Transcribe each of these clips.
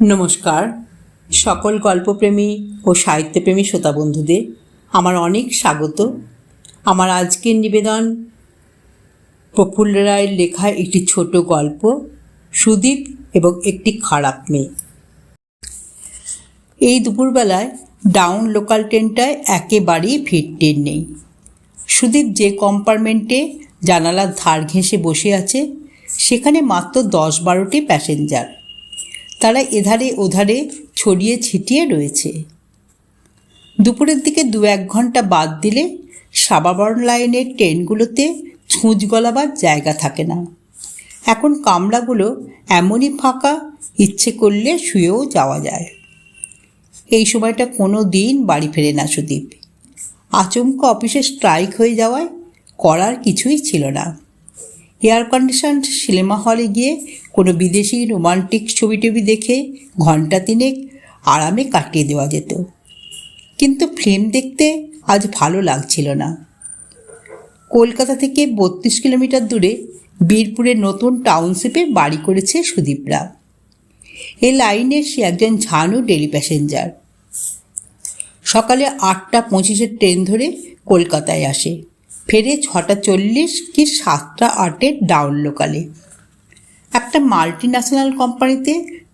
নমস্কার। সকল গল্পপ্রেমী ও সাহিত্যপ্রেমী শ্রোতা বন্ধুদের আমার অনেক স্বাগত। আমার আজকের নিবেদন প্রফুল্ল রায়ের লেখা একটি ছোট গল্প, সুদীপ এবং একটি খারাপ মেয়ে। এই দুপুরবেলায় ডাউন লোকাল ট্রেনটায় একেবারেই ভিড় ট্রেন নেই। সুদীপ যে কম্পার্টমেন্টে জানালার ধার ঘেঁষে বসে আছে, সেখানে মাত্র দশ বারোটি প্যাসেঞ্জার। তারা এধারে ওধারে ছড়িয়ে ছিটিয়ে রয়েছে। দুপুরের দিকে দু এক ঘণ্টা বাদ দিলে সাবাবরণ লাইনের ট্রেনগুলোতে ছুঁচ গলাবার জায়গা থাকে না। এখন কামরাগুলো এমনই ফাঁকা, ইচ্ছে করলে শুয়েও যাওয়া যায়। এই সময়টা কোনো দিন বাড়ি ফেরে না সুদীপ। আচমকা অফিসে স্ট্রাইক হয়ে যাওয়ায় করার কিছুই ছিল না। এয়ার কন্ডিশন সিনেমা হলে গিয়ে কোনো বিদেশি রোমান্টিক ছবি টবি দেখে ঘণ্টা তিনেক আরামে কাটিয়ে দেওয়া যেত। কিন্তু ফিল্ম দেখতে আজ ভালো লাগছিল না। কলকাতা থেকে বত্রিশ কিলোমিটার দূরে বীরপুরের নতুন টাউনশিপে বাড়ি করেছে সুদীপরা। এ লাইনের সে একজন ঝানু ডেলি প্যাসেঞ্জার সকালে আটটা পঁচিশের ট্রেন ধরে কলকাতায় আসে। ফেরে ছটা চল্লিশ কি সাতটা আটের ডাউন লোকালে। একটা মাল্টি ন্যাশনাল কোম্পানিতে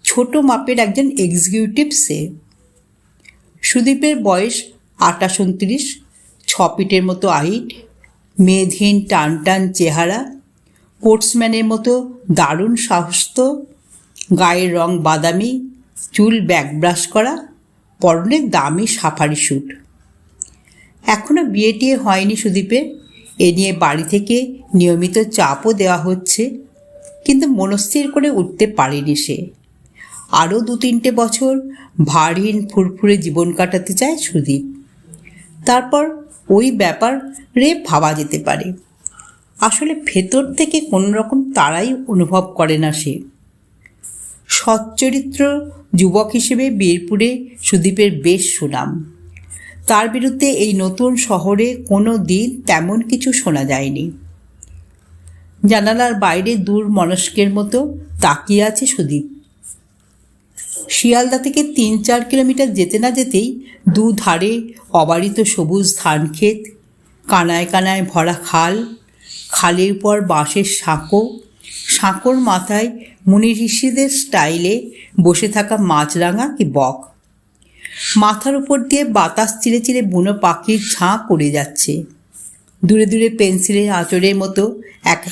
ছোট মাপের একজন এক্সিকিউটিভ সে। সুদীপের বয়স আটাশ উনত্রিশ, ছ ফিটের মতো আইট মেধহীন টান টান চেহারা স্পোর্টসম্যানের মতো দারুণ সাহস্ত, গায়ের রং বাদামি, চুল ব্যাকব্রাশ করা, পরনে দামি সাফারি স্যুট এখনও বিয়ে টিয়ে হয়নি সুদীপের। এ নিয়ে বাড়ি থেকে নিয়মিত চাপও দেওয়া হচ্ছে, কিন্তু মনস্থির করে উঠতে পারেনি সে। আরও দু তিনটে বছর ভারহীন ফুরফুরে জীবন কাটাতে চায় সুদীপ। তারপর ওই ব্যাপারে ভাবা যেতে পারে। আসলে ভেতর থেকে কোনো রকম তারাই অনুভব করে না সে। সচ্চরিত্র যুবক হিসেবে বীরপুরে সুদীপের বেশ সুনাম। তার বিরুদ্ধে এই নতুন শহরে কোনো দিন তেমন কিছু শোনা যায়নি। জানালার বাইরে দূর মনস্কের মতো তাকিয়ে আছে সুদীপ। শিয়ালদা থেকে তিন চার কিলোমিটার যেতে না যেতেই দু ধারে অবারিত সবুজ ধান ক্ষেত, কানায় কানায় ভরা খাল, খালের পর বাঁশের সাঁকো, সাঁকোর মাথায় মুনি ঋষিদের স্টাইলে বসে থাকা মাছরাঙা কি বক। মাথার উপর দিয়ে বাতাস চিরে চিরে বুনো পাখির ঝাঁ করে যাচ্ছে। দূরে দূরে পেন্সিলের আঁচড়ের মতো এক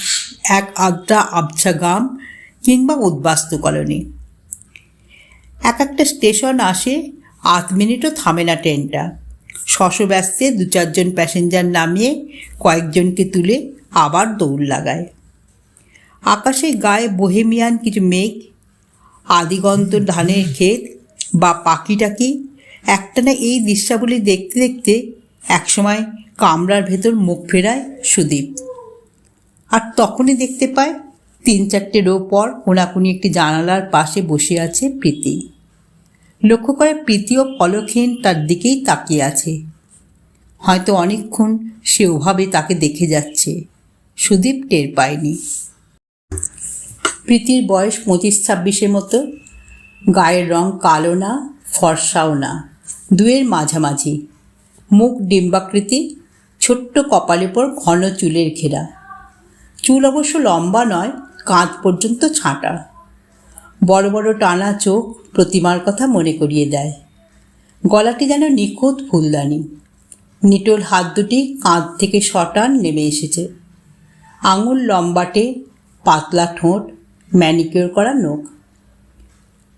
এক আদ্রা আবছা গাম কিংবা উদ্বাস্তু কলোনি। এক একটা স্টেশন আসে আধ মিনিটও থামে না ট্রেনটা। শশব্যস্তে দু চারজন প্যাসেঞ্জার নামিয়ে কয়েকজনকে তুলে আবার দৌড় লাগায়। আকাশে গায়ে বোহেমিয়ান কিছু মেঘ, আদিগন্ত ধানের ক্ষেত বা পাখি টাকি একটানা এই দৃশ্যাবলী দেখতে দেখতে একসময় কামরার ভেতর মুখ ফেরায় সুদীপ। আর তখনই দেখতে পায় তিন চারটে রো পর কোনাকুনি একটি জানালার পাশে বসে আছে প্রীতি। লক্ষ্য করে প্রীতি ও পলকহীন তার দিকেই তাকিয়ে আছে। হয়তো অনেকক্ষণ সে ওভাবে তাকে দেখে যাচ্ছে। সুদীপ টের পায়নি। প্রীতির বয়স পঁচিশ ছাব্বিশের মতো। গায়ের রং কালো না, ফর্সাও না। দুয়ের মাঝামাঝি। মুখ ডিম্বাকৃতি, ছোট্ট কপালের পর ঘন চুলের ঘেরা। চুল অবশ্য লম্বা নয়, কাঁধ পর্যন্ত ছাঁটা। বড় বড় টানা চোখ প্রতিমার কথা মনে করিয়ে দেয়। গলাটি যেন নিখুঁত ফুলদানি। নিটোল হাত দুটি কাঁধ থেকে শটান নেমে এসেছে। আঙুল লম্বাটে, পাতলা ঠোঁট ম্যানিকিওর করা নখ।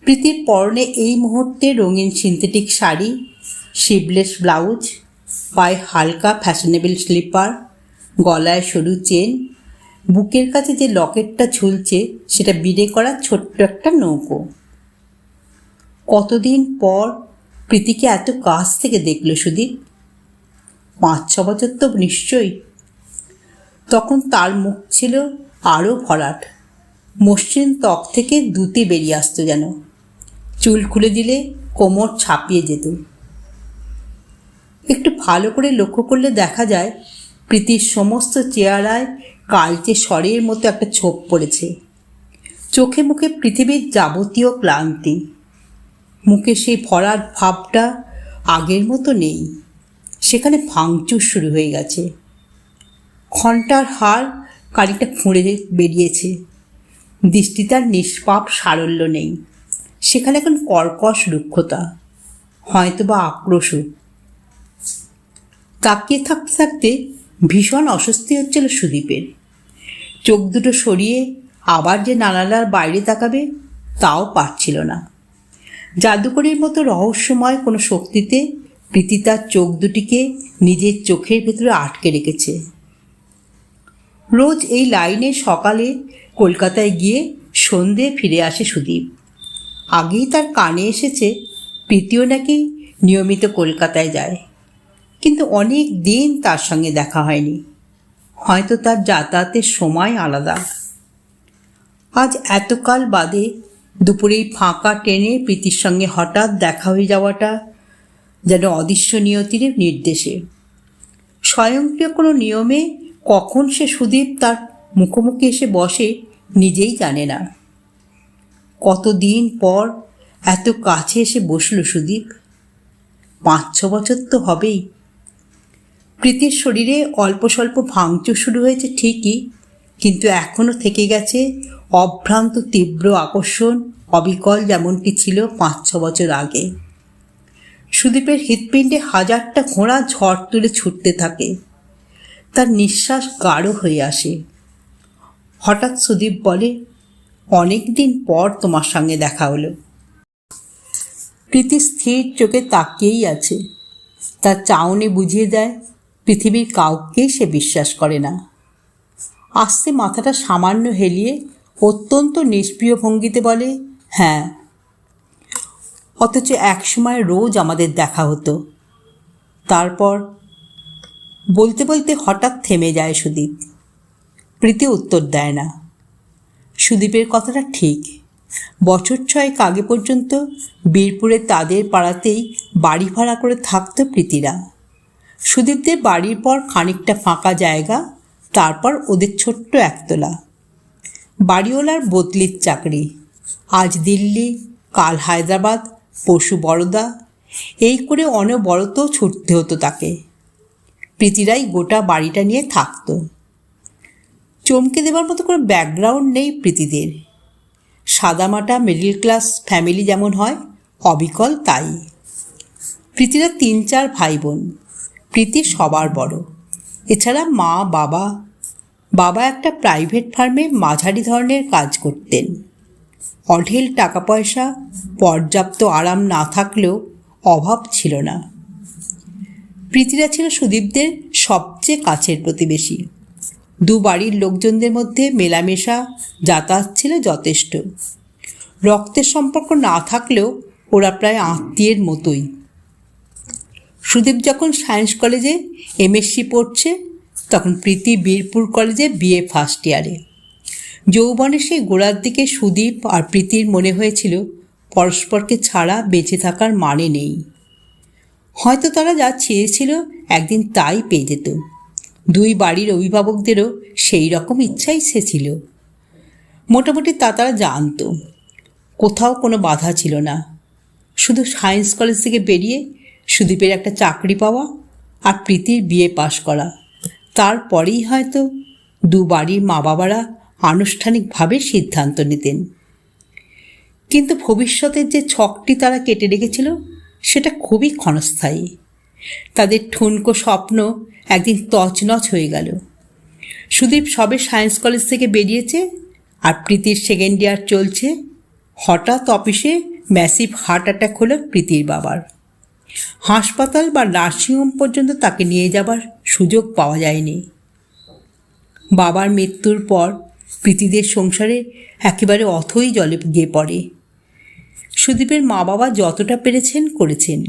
প্রীতির পরনে এই মুহূর্তে রঙিন সিনথেটিক শাড়ি শিবলেস ব্লাউজ পায়ে হালকা ফ্যাশনেবল স্লিপার গলায় সরু চেন বুকের কাছে যে লকেটটা ঝুলছে সেটা বিড়ে করা ছোট্ট একটা নৌকো। কতদিন পর প্রীতিকে এত কাছ থেকে দেখল সুদীপ? পাঁচ, ছ বছর তো নিশ্চয়ই। তখন তার মুখ ছিল আরও ভরাট। মসৃণ ত্বক থেকে দুটি বেরিয়ে আসতো যেন। চুল খুলে দিলে কোমর ছাপিয়ে যেত। একটু ভালো করে লক্ষ্য করলে দেখা যায় প্রীতির সমস্ত চেহারায় কালচে স্বরের মতো একটা ছোপ পড়েছে। চোখে মুখে পৃথিবীর যাবতীয় ক্লান্তি। মুখে সেই ভরার ভাবটা আগের মতো নেই। সেখানে ভাঙচুর শুরু হয়ে গেছে। ঘণ্টার হার কালিটা ফুঁড়ে বেরিয়েছে। দৃষ্টি তার নিষ্পাপ সারল্য নেই। সেখানে এখন কর্কশ রুক্ষতা। হয়তো বা আক্রোশও। তাকিয়ে থাকতে থাকতে ভীষণ অস্বস্তি হচ্ছিল সুদীপের। চোখ দুটো সরিয়ে আবার যে নানালার বাইরে তাকাবে, তাও পারছিল না। জাদুকরের মতো রহস্যময় কোনো শক্তিতে প্রীতি তার চোখ দুটিকে নিজের চোখের ভেতরে আটকে রেখেছে। রোজ এই লাইনে সকালে কলকাতায় গিয়ে সন্ধে ফিরে আসে সুদীপ। আগেই তার কানে এসেছে, প্রীতিও নাকি নিয়মিত কলকাতায় যায়। কিন্তু অনেক দিন তার সঙ্গে দেখা হয়নি। হয়তো তার যাতায়াতের সময় আলাদা। আজ এতকাল বাদে দুপুরেই ফাঁকা ট্রেনে প্রীতির সঙ্গে হঠাৎ দেখা হয়ে যাওয়াটা যেন অদৃশ্য নিয়তির নির্দেশে। স্বয়ংক্রিয় কোনো নিয়মে কখন সে সুদীপ তার মুখোমুখি এসে বসে নিজেই জানে না। কতদিন পর এত কাছে এসে বসল সুদীপ? পাঁচ ছ বছর তো হবেই। প্রীতির শরীরে অল্প স্বল্প ভাঙচুর শুরু হয়েছে ঠিকই, কিন্তু এখনও থেকে গেছে অভ্রান্ত তীব্র আকর্ষণ, অবিকল যেমনটি ছিল পাঁচ ছ বছর আগে। সুদীপের হৃৎপিণ্ডে হাজারটা ঘোড়া ঝড় তুলে ছুটতে থাকে। তার নিঃশ্বাস গাঢ় হয়ে আসে। হঠাৎ সুদীপ বলে অনেক দিন পর তোমার সঙ্গে দেখা হলো। প্রীতি স্থির চোখে তাকিয়েই আছে। তার চাউনি বুঝিয়ে দেয় পৃথিবীর কাউকেই সে বিশ্বাস করে না। আস্তে মাথাটা সামান্য হেলিয়ে অত্যন্ত নিষ্প্রিয় ভঙ্গিতে বলে হ্যাঁ। অথচ একসময় রোজ আমাদের দেখা হতো। তারপর বলতে বলতে হঠাৎ থেমে যায় সুদীপ। প্রীতি উত্তর দেয় না। সুদীপের কথাটা ঠিক। বছর ছয়েক আগে পর্যন্ত বীরপুরে তাদের পাড়াতেই বাড়ি ভাড়া করে থাকতো প্রীতিরা। সুদীপদের বাড়ির পর খানিকটা ফাঁকা জায়গা, তারপর ওদের ছোট্ট একতলা। বাড়িওয়ালার বদলির চাকরি। আজ দিল্লি, কাল হায়দ্রাবাদ পশু বড়দা এই করে অনবরত ছুটতে হতো তাকে। প্রীতিরাই গোটা বাড়িটা নিয়ে থাকতো। চমকে দেবার মতো কোনো ব্যাকগ্রাউন্ড নেই প্রীতিদের। সাদামাটা মিডল ক্লাস ফ্যামিলি যেমন হয়, অবিকল তাই। প্রীতিরা তিন চার ভাই বোন। প্রীতি সবার বড়। এছাড়া মা, বাবা বাবা একটা প্রাইভেট ফার্মে মাঝারি ধরনের কাজ করতেন। অঢেল টাকা পয়সা পর্যাপ্ত আরাম না থাকলেও অভাব ছিল না। প্রীতিরা ছিল সুদীপদের সবচেয়ে কাছের প্রতিবেশী। দু বাড়ির লোকজনদের মধ্যে মেলামেশা, যাতায়াত ছিল যথেষ্ট। রক্তের সম্পর্ক না থাকলেও ওরা প্রায় আত্মীয়ের মতোই। সুদীপ যখন সায়েন্স কলেজে এমএসসি পড়ছে, তখন প্রীতি বীরপুর কলেজে বিএ ফার্স্ট ইয়ারে যৌবনের সেই গোড়ার দিকে সুদীপ আর প্রীতির মনে হয়েছিল, পরস্পরকে ছাড়া বেঁচে থাকার মানে নেই। হয়তো তারা যা চেয়েছিল একদিন তাই পেয়ে যেত। দুই বাড়ির অভিভাবকদেরও সেই রকম ইচ্ছাই সে ছিল। মোটামুটি তা তারা জানত। কোথাও কোনো বাধা ছিল না। শুধু সায়েন্স কলেজ থেকে বেরিয়ে সুদীপের একটা চাকরি পাওয়া আর প্রীতির বিয়ে পাশ করা। তারপরেই হয়তো দু বাড়ির মা বাবারা আনুষ্ঠানিকভাবে সিদ্ধান্ত নিতেন। কিন্তু ভবিষ্যতের যে ছকটি তারা কেটে রেখেছিল, সেটা খুবই ক্ষণস্থায়ী। তাদের ঠুনকো স্বপ্ন একদিন তছনছ হয়ে গেল। সুদীপ সবে সায়েন্স কলেজ থেকে বেরিয়েছে আর প্রীতির সেকেন্ড ইয়ার চলছে। হঠাৎ অফিসে ম্যাসিভ হার্ট অ্যাটাক হলো প্রীতির বাবার। হাসপাতাল বা নার্সিংহোম পর্যন্ত তাকে নিয়ে যাবার সুযোগ পাওয়া যায়নি। বাবার মৃত্যুর পর প্রীতিদের সংসারে একেবারে অথই জলে গিয়ে পড়ে। সুদীপের মা বাবা যতটা পেরেছেন করেছেন।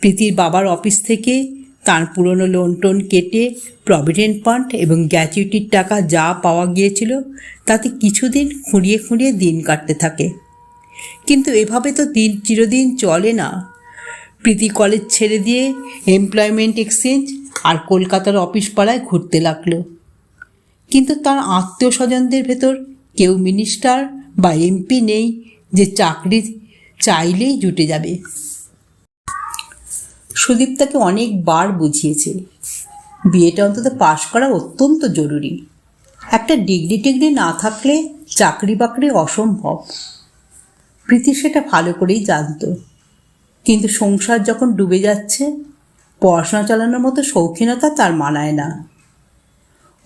প্রীতির বাবার অফিস থেকে তার পুরনো লোন টোন কেটে প্রভিডেন্ট ফান্ড এবং গ্র্যাচুইটির টাকা যা পাওয়া গিয়েছিল তাতে কিছুদিন খুঁড়িয়ে খুঁড়িয়ে দিন কাটতে থাকে। কিন্তু এভাবে তো দিন চিরদিন চলে না। প্রীতি কলেজ ছেড়ে দিয়ে এমপ্লয়মেন্ট এক্সচেঞ্জ আর কলকাতার অফিস পাড়ায় ঘুরতে লাগল। কিন্তু তার আত্মীয় স্বজনদের ভেতর কেউ মিনিস্টার বা এমপি নেই যে চাকরি চাইলেই জুটে যাবে। সুদীপ তাকে অনেকবার বুঝিয়েছে বিয়েটা অন্তত পাশ করা অত্যন্ত জরুরি। একটা ডিগ্রি টিগ্রি না থাকলে চাকরি বাকরি অসম্ভব। প্রীতি সেটা ভালো করেই জানতো। কিন্তু সংসার যখন ডুবে যাচ্ছে, পড়াশোনা চালানোর মতো শৌখিনতা তার মানায় না।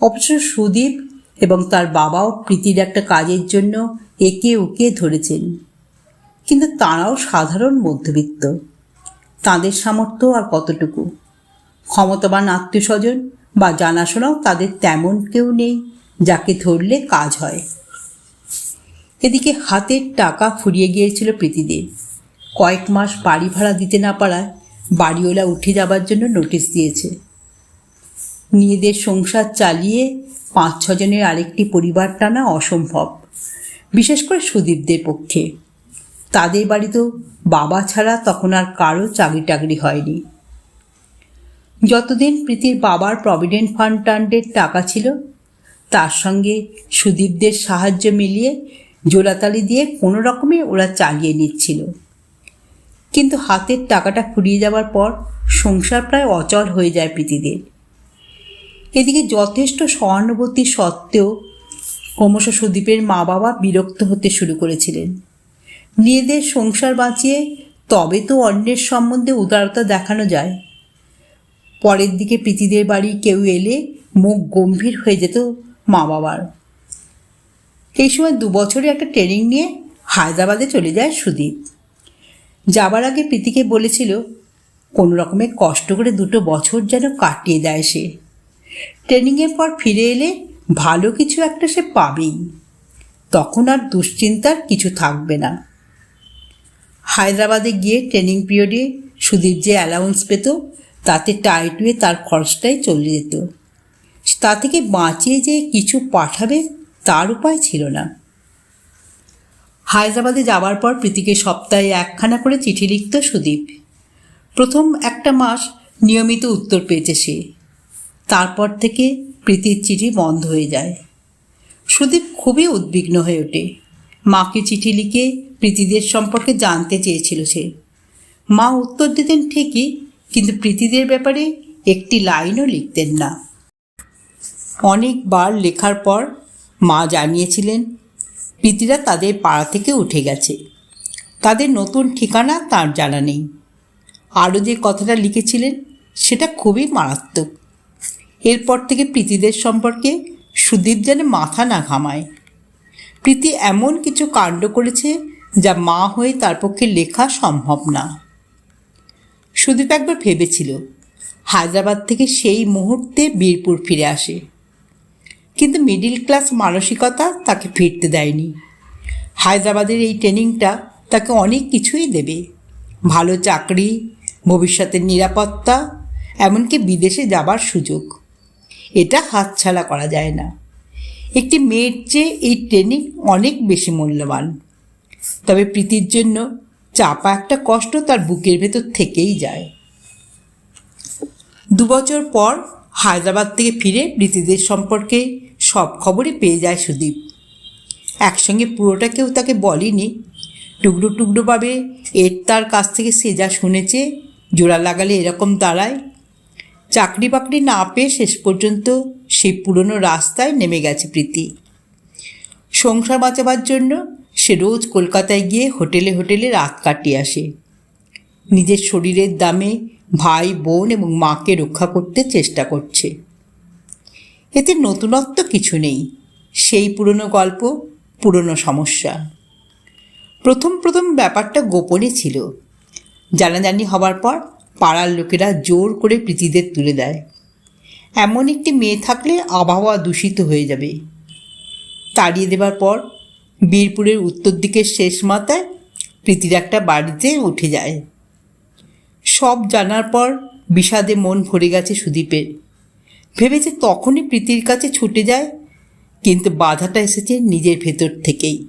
অবশ্য সুদীপ এবং তার বাবাও প্রীতির একটা কাজের জন্য একে ওকে ধরেছেন। কিন্তু তারাও সাধারণ মধ্যবিত্ত। তাদের সামর্থ্য আর কতটুকু? ক্ষমতাবান আত্মীয় স্বজন বা জানাশোনাও তাদের তেমন কেউ নেই যাকে ধরলে কাজ হয়। এদিকে হাতের টাকা ফুরিয়ে গিয়েছিল প্রীতিদের। কয়েক মাস বাড়ি ভাড়া দিতে না পারায় বাড়িওয়ালা উঠে যাবার জন্য নোটিশ দিয়েছে। নিজেদের সংসার চালিয়ে পাঁচ ছজনের আরেকটি পরিবার টানা অসম্ভব, বিশেষ করে সুদীপদের পক্ষে। তাদের বাড়িতেও বাবা ছাড়া তখন আর কারও চাকরি টাকরি হয়নি। যতদিন প্রীতির বাবার প্রভিডেন্ট ফান্ড টান্ডের টাকা ছিল, তার সঙ্গে সুদীপদের সাহায্য মিলিয়ে জোড়াতালি দিয়ে কোনো রকমে ওরা চালিয়ে নিচ্ছিল। কিন্তু হাতের টাকাটা ফুরিয়ে যাওয়ার পর সংসার প্রায় অচল হয়ে যায় প্রীতিদের। এদিকে যথেষ্ট সহানুভূতি সত্ত্বেও ক্রমশ সুদীপের মা বাবা বিরক্ত হতে শুরু করেছিলেন। নিজেদের সংসার বাঁচিয়ে তবে তো অন্যের সম্বন্ধে উদারতা দেখানো যায়। পরের দিকে প্রীতিদের বাড়ি কেউ এলে মুখ গম্ভীর হয়ে যেত মা বাবার এই সময় দু বছরে একটা ট্রেনিং নিয়ে হায়দ্রাবাদে চলে যায় সুদীপ। যাবার আগে প্রীতিকে বলেছিল, কোনো রকমে কষ্ট করে দুটো বছর যেন কাটিয়ে দেয় সে। ট্রেনিংয়ের পর ফিরে এলে ভালো কিছু একটা সে পাবেই। তখন আর দুশ্চিন্তার কিছু থাকবে না। হায়দ্রাবাদে গিয়ে ট্রেনিং পিরিয়ডে সুদীপ যে অ্যালাউন্স পেত, তাতে টাইটুয়ে তার খরচটাই চলে যেত। তা থেকে বাঁচিয়ে যে কিছু পাঠাবে, তার উপায় ছিল না। হায়দ্রাবাদে যাওয়ার পর প্রীতিকে সপ্তাহে একখানা করে চিঠি লিখত সুদীপ। প্রথম একটা মাস নিয়মিত উত্তর পেয়েছে সে। তারপর থেকে প্রীতির চিঠি বন্ধ হয়ে যায়। সুদীপ খুবই উদ্বিগ্ন হয়ে ওঠে। মাকে চিঠি লিখে প্রীতিদের সম্পর্কে জানতে চেয়েছিল সে। মা উত্তর দিতেন ঠিকই, কিন্তু প্রীতিদের ব্যাপারে একটি লাইনও লিখতেন না। অনেকবার লেখার পর মা জানিয়েছিলেন প্রীতিরা তাদের পাড়া থেকে উঠে গেছে। তাদের নতুন ঠিকানা তার জানা নেই। আরও যে কথাটা লিখেছিলেন, সেটা খুবই মারাত্মক। এরপর থেকে প্রীতিদের সম্পর্কে সুদীপ যেন মাথা না ঘামায়। প্রীতি এমন কিছু কাণ্ড করেছে যা মা হয়ে তার পক্ষে লেখা সম্ভব না। সুদীপ একবার ভেবেছিল, হায়দ্রাবাদ থেকে সেই মুহূর্তে বীরপুর ফিরে আসে। কিন্তু মিডিল ক্লাস মানসিকতা তাকে ফিরতে দেয়নি। হায়দ্রাবাদের এই ট্রেনিংটা তাকে অনেক কিছুই দেবে। ভালো চাকরি, ভবিষ্যতের নিরাপত্তা, এমনকি বিদেশে যাবার সুযোগ। এটা হাতছাড়া করা যায় না। একটি মেয়ের চেয়ে এই ট্রেনিং অনেক বেশি মূল্যবান। তবে প্রীতির জন্য চাপা একটা কষ্ট তার বুকের ভেতর থেকেই যায়। দুবছর পর হায়দ্রাবাদ থেকে ফিরে প্রীতিদের সম্পর্কে সব খবরই পেয়ে যায় সুদীপ। একসঙ্গে পুরোটা কেউ তাকে বলেনি। টুকরো টুকরোভাবে এর তার কাছ থেকে সে যা শুনেছে, জোড়া লাগালে এরকম দাঁড়ায়। চাকরি বাকরি না পেয়ে শেষ পর্যন্ত সেই পুরনো রাস্তায় নেমে গেছে প্রীতি। সংসার বাঁচাবার জন্য সে রোজ কলকাতায় গিয়ে হোটেলে হোটেলে রাত কাটিয়ে আসে। নিজের শরীরের দামে ভাই, বোন এবং মাকে রক্ষা করতে চেষ্টা করছে। এতে নতুনত্ব কিছু নেই। সেই পুরনো গল্প, পুরনো সমস্যা। প্রথম প্রথম ব্যাপারটা গোপনে ছিল। জানাজানি হবার পর পাড়ার লোকেরা জোর করে প্রীতিদের তুলে দেয়। এমন একটি মেয়ে থাকলে আবহাওয়া দূষিত হয়ে যাবে। তাড়িয়ে দেবার পর বীরপুরের উত্তর দিকের শেষ মাথায় প্রীতির একটা বাড়িতে উঠে যায়। সব জানার পর বিষাদে মন ভরে গেছে সুদীপের। ভেবেছে তখনই প্রীতির কাছে ছুটে যায়, কিন্তু বাধাটা এসেছে নিজের ভেতর থেকেই।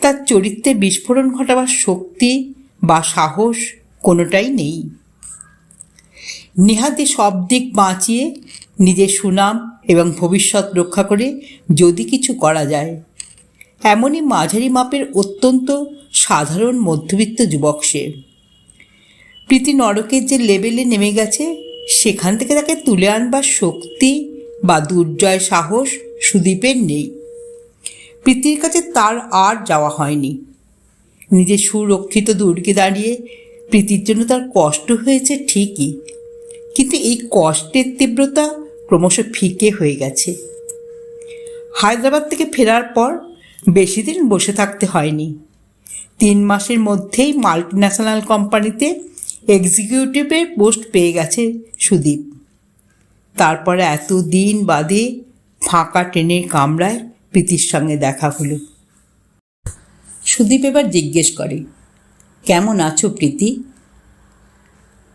তার চরিত্রে বিস্ফোরণ ঘটাবার শক্তি বা সাহস কোনোটাই নেই। নেহাতে সব দিক বাঁচিয়ে নিজের সুনাম এবং ভবিষ্যৎ রক্ষা করে যদি কিছু করা যায়। এমনই মাঝারি মাপের অত্যন্ত সাধারণ মধ্যবিত্ত যুবক সে। প্রীতি নরকের যে লেভেলে নেমে গেছে, সেখান থেকে তাকে তুলে আনবার শক্তি বা দুর্জয় সাহস সুদীপের নেই। প্রীতির কাছে তার আর যাওয়া হয়নি। নিজের সুরক্ষিত দুর্গে দাঁড়িয়ে প্রীতির জন্য তার কষ্ট হয়েছে ঠিকই, কিন্তু এই কষ্টের তীব্রতা ক্রমশ ফিকে হয়ে গেছে। হায়দ্রাবাদ থেকে ফেরার পর বেশি দিন বসে থাকতে হয়নি। তিন মাসের মধ্যেই মাল্টিন্যাশনাল কোম্পানিতে এক্সিকিউটিভের পোস্ট পেয়ে গেছে সুদীপ। তারপরে এত দিন বাদে ফাঁকা ট্রেনের কামরায় প্রীতির সঙ্গে দেখা হলো। সুদীপ এবার জিজ্ঞেস করে, কেমন আছো প্রীতি?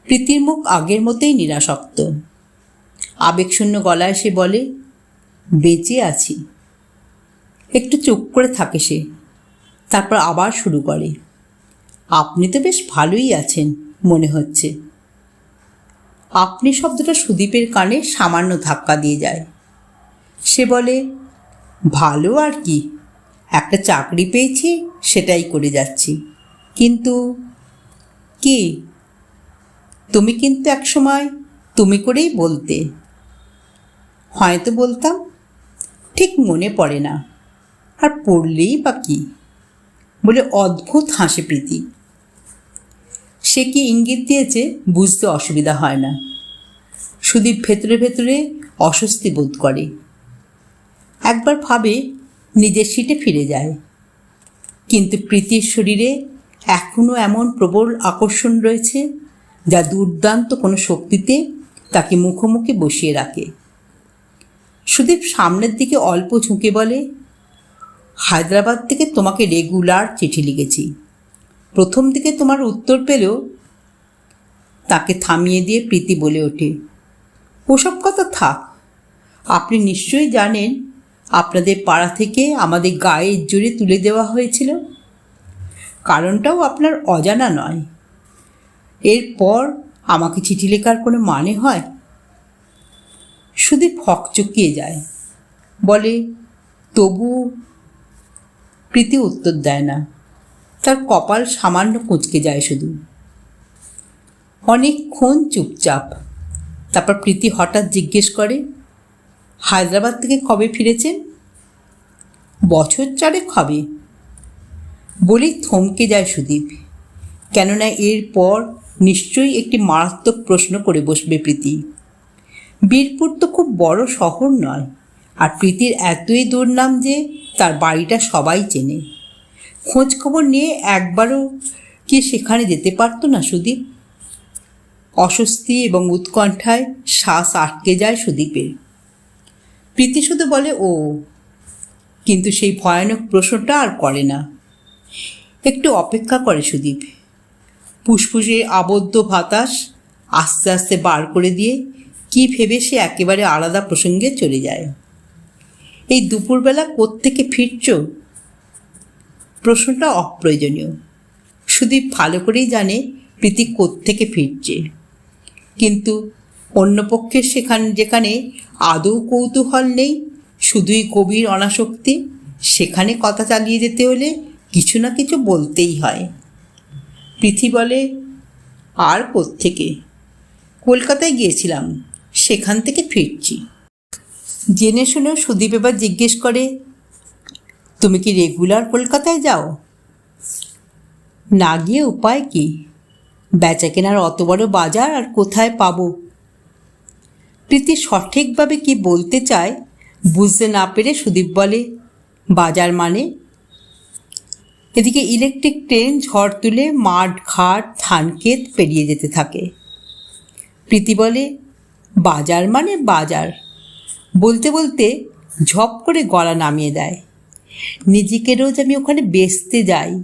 প্রীতির মুখ আগের মতোই নিরাসক্ত। আবেগশূন্য গলায় সে বলে, বেঁচে আছি। একটু চুপ করে থাকে সে। তারপর আবার শুরু করে, আপনি তো বেশ ভালোই আছেন। মনে হচ্ছে। আপনি শব্দটা সুদীপের কানে সামান্য ধাক্কা দিয়ে যায়। সে বলে, ভালো আর কি। একটা চাকরি পেয়েছি, সেটাই করে যাচ্ছি। কিন্তু কি? তুমি কিন্তু একসময় তুমি করেই বলতে। হয়তো বলতাম, ঠিক মনে পড়ে না। আর পড়লেই বা কি? বলে অদ্ভুত হাসি প্রীতি সে কি ইঙ্গিত দিয়েছে? বুঝতে অসুবিধা হয় না। সুদীপ ভেতরে ভেতরে অস্বস্তি বোধ করে। একবার ভাবে নিজের সিটে ফিরে যায়। কিন্তু প্রীতির শরীরে এখনও এমন প্রবল আকর্ষণ রয়েছে, যা দুর্দান্ত কোনো শক্তিতে তাকে মুখোমুখি বসিয়ে রাখে। সুদীপ সামনের দিকে অল্প ঝুঁকে বলে, হায়দ্রাবাদ থেকে তোমাকে রেগুলার চিঠি লিখেছি। প্রথম দিকে তোমার উত্তর পেলেও তাকে থামিয়ে দিয়ে প্রীতি বলে ওঠে। ওসব কথা থাক, আপনি নিশ্চয়ই জানেন আপনাদের পাড়া থেকে আমাদের গায়ের জোরে তুলে দেওয়া হয়েছিল। কারণটাও আপনার অজানা নয়। এরপর আমাকে চিঠি লেখার কোনো মানে হয়? সুদীপ হকচকিয়ে যায়। বলে, তবু প্রীতি উত্তর দেয় না। তার কপাল সামান্য কুঁচকে যায় শুধু। অনেকক্ষণ চুপচাপ। তারপর প্রীতি হঠাৎ জিজ্ঞেস করে, হায়দ্রাবাদ থেকে কবে ফিরেছেন বছর চারেক হবে। বলেই থমকে যায় সুদীপ। কেননা এরপর নিশ্চয়ই একটি মারাত্মক প্রশ্ন করে বসবে প্রীতি। বীরপুর তো খুব বড় শহর নয়, আর প্রীতির এতই দুর্নাম যে তার বাড়িটা সবাই চেনে। খোঁজ খবর নিয়ে একবারও কি সেখানে যেতে পারতো না সুদীপ? অস্বস্তি এবং উৎকণ্ঠায় শ্বাস আটকে যায় সুদীপের। প্রীতি শুধু বলে, ও, কিন্তু সেই ভয়ানক প্রশ্নটা আর করে না। একটু অপেক্ষা করে সুদীপ। ফুসফুসে আবদ্ধ বাতাস আস্তে আস্তে বার করে দিয়ে কি ভেবে সে একেবারে আলাদা প্রসঙ্গে চলে যায়। এই দুপুরবেলা কোত্থেকে ফিরছ? প্রশ্নটা অপ্রয়োজনীয়। সুদীপ ভালো করেই জানে প্রীতি কোত্থেকে ফিরছে। কিন্তু অন্য পক্ষের সেখানে, যেখানে আদৌ কৌতূহল নেই, শুধুই গভীর অনাসক্তি, সেখানে কথা চালিয়ে যেতে হলে কিছু না কিছু বলতেই হয়। পৃথি বলে, আর কোত্থেকে? কলকাতায় গিয়েছিলাম, সেখান থেকে ফিরছি। জেনে শুনেও সুদীপ এবার জিজ্ঞেস করে তুমি কি রেগুলার কলকাতায় যাও? না গিয়ে উপায় কি? বেচা কেনার অত বড় বাজার আর কোথায় পাবো? প্রীতি সঠিকভাবে কি বলতে চায় বুঝতে না পেরে সুদীপ বলে, বাজার মানে? এদিকে ইলেকট্রিক ট্রেন ঝড় তুলে মাঠ, ঘাট ধানক্ষেত পেরিয়ে যেতে থাকে। প্রীতি বলে, বাজার মানে বাজার। বলতে বলতে ঝপ করে গলা নামিয়ে দেয়। নিজেকে রোজ আমি ওখানে বেচতে যাই।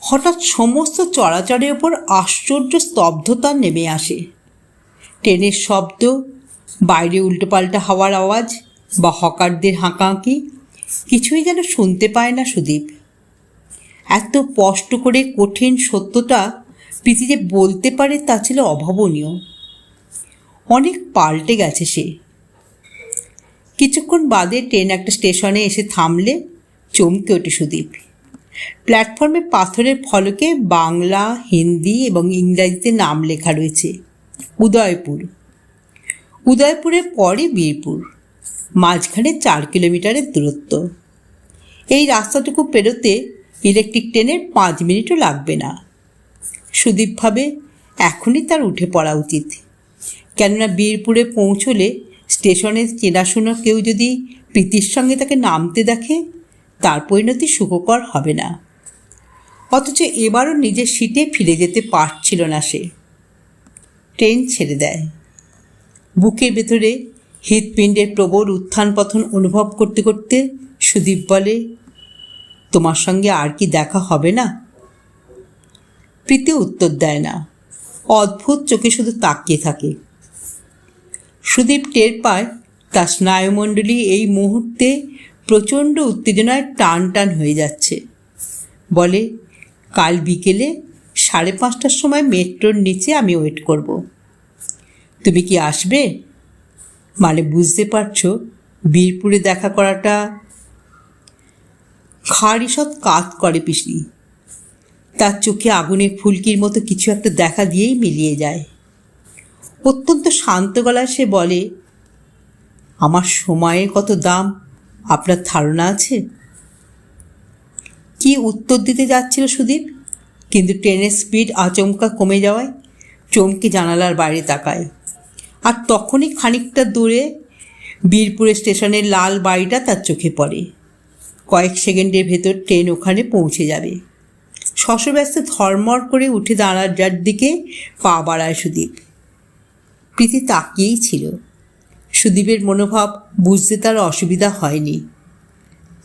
হঠাৎ সমস্ত চড়াচড়ের ওপর আশ্চর্য স্তব্ধতা নেমে আসে। ট্রেনের শব্দ, বাইরে উল্টোপাল্টা হাওয়ার আওয়াজ বা হকারদের হাঁকাহাঁকি, কিছুই যেন শুনতে পায় না সুদীপ। এত স্পষ্ট করে কঠিন সত্যটা যে বলতে পারে তা ছিল অভাবনীয়। অনেক পাল্টে গেছে সে। কিছুক্ষণ বাদে ট্রেন একটা স্টেশনে এসে থামলে চমকে ওঠে সুদীপ। প্ল্যাটফর্মে পাথরের ফলকে বাংলা, হিন্দি এবং ইংরাজিতে নাম লেখা রয়েছে, উদয়পুর। উদয়পুরের পরে বীরপুর, মাঝখানে চার কিলোমিটারের দূরত্ব। এই রাস্তাটুকু পেরোতে ইলেকট্রিক ট্রেনের পাঁচ মিনিটও লাগবে না। সুদীপ ভাবে, এখনই তার উঠে পড়া উচিত। কেননা বীরপুরে পৌঁছলে স্টেশনের চেনাশোনা কেউ যদি প্রীতির সঙ্গে তাকে নামতে দেখে, তার পরিণতি সুখকর হবে না। অথচ এবারও নিজের সিটে ফিরে যেতে পারছিল না সে। ট্রেন ছেড়ে দেয়। বুকের ভেতরে হৃৎপিণ্ডের প্রবল উত্থান পতন অনুভব করতে করতে সুদীপ বলে, তোমার সঙ্গে আর কি দেখা হবে না? প্রীতি উত্তর দেয় না। অদ্ভুত চোখে শুধু তাকিয়ে থাকে। সুদীপ টের পায়, তার স্নায়ুমণ্ডলী এই মুহূর্তে প্রচণ্ড উত্তেজনায় টান টান হয়ে যাচ্ছে। বলে, কাল বিকেলে সাড়ে পাঁচটার সময় মেট্রোর নিচে আমি ওয়েট করব। তুমি কি আসবে? মানে বুঝতে পারছ, বীরপুরে দেখা করাটা খারিসৎ কাত করে পিসি তার চোখে আগুনের ফুলকির মতো কিছু একটা দেখা দিয়েই মিলিয়ে যায়। অত্যন্ত শান্ত গলায় সে বলে, আমার সময়ের কত দাম? আপনার ধারণা আছে? কি উত্তর দিতে যাচ্ছিল সুদীপ? কিন্তু ট্রেনের স্পিড আচমকা কমে যাওয়ায় চমকে জানালার বাইরে তাকায়। আর তখনই খানিকটা দূরে বীরপুরে স্টেশনের লাল বাড়িটা তার চোখে পড়ে। কয়েক সেকেন্ডের ভেতর ট্রেন ওখানে পৌঁছে যাবে। শশব্যস্ত ধর্মর করে উঠে দাঁড়ার যার দিকে পা বাড়ায় সুদীপ। প্রীতি তাকিয়েই ছিল। সুদীপের মনোভাব বুঝতে তার অসুবিধা হয়নি।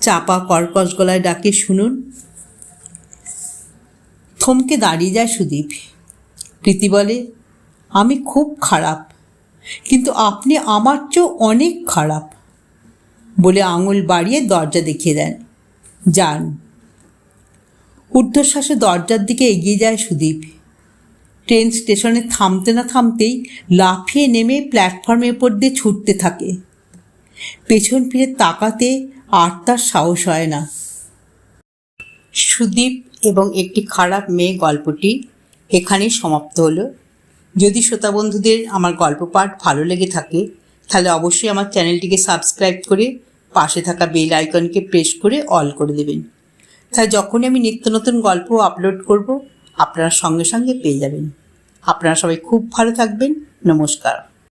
চাপা কর্কশ গলায় ডাকে, শুনুন। থমকে দাঁড়িয়ে যায় সুদীপ। প্রীতি বলে, আমি খুব খারাপ, কিন্তু আপনি আমার চেয়েও অনেক খারাপ। বলে আঙুল বাড়িয়ে দরজা দেখিয়ে দেন। যান। ঊর্ধ্বশ্বাসে দরজার দিকে এগিয়ে যায় সুদীপ। ট্রেন স্টেশনে থামতে না থামতেই লাফিয়ে নেমে প্ল্যাটফর্মের উপর দিয়ে ছুটতে থাকে। পেছন ফিরে তাকাতে আর তার সাহস হয় না। সুদীপ এবং একটি খারাপ মেয়ে গল্পটি এখানেই সমাপ্ত হলো। যদি শ্রোতা বন্ধুদের আমার গল্প পাঠ ভালো লেগে থাকে, তাহলে অবশ্যই আমার চ্যানেলটিকে সাবস্ক্রাইব করে পাশে থাকা বেল আইকনকে প্রেস করে অল করে দেবেন। তাই যখনই আমি নিত্য নতুন গল্প আপলোড করব আপনারা সঙ্গে সঙ্গে পেয়ে যাবেন। আপনারা সবাই খুব ভালো থাকবেন। নমস্কার।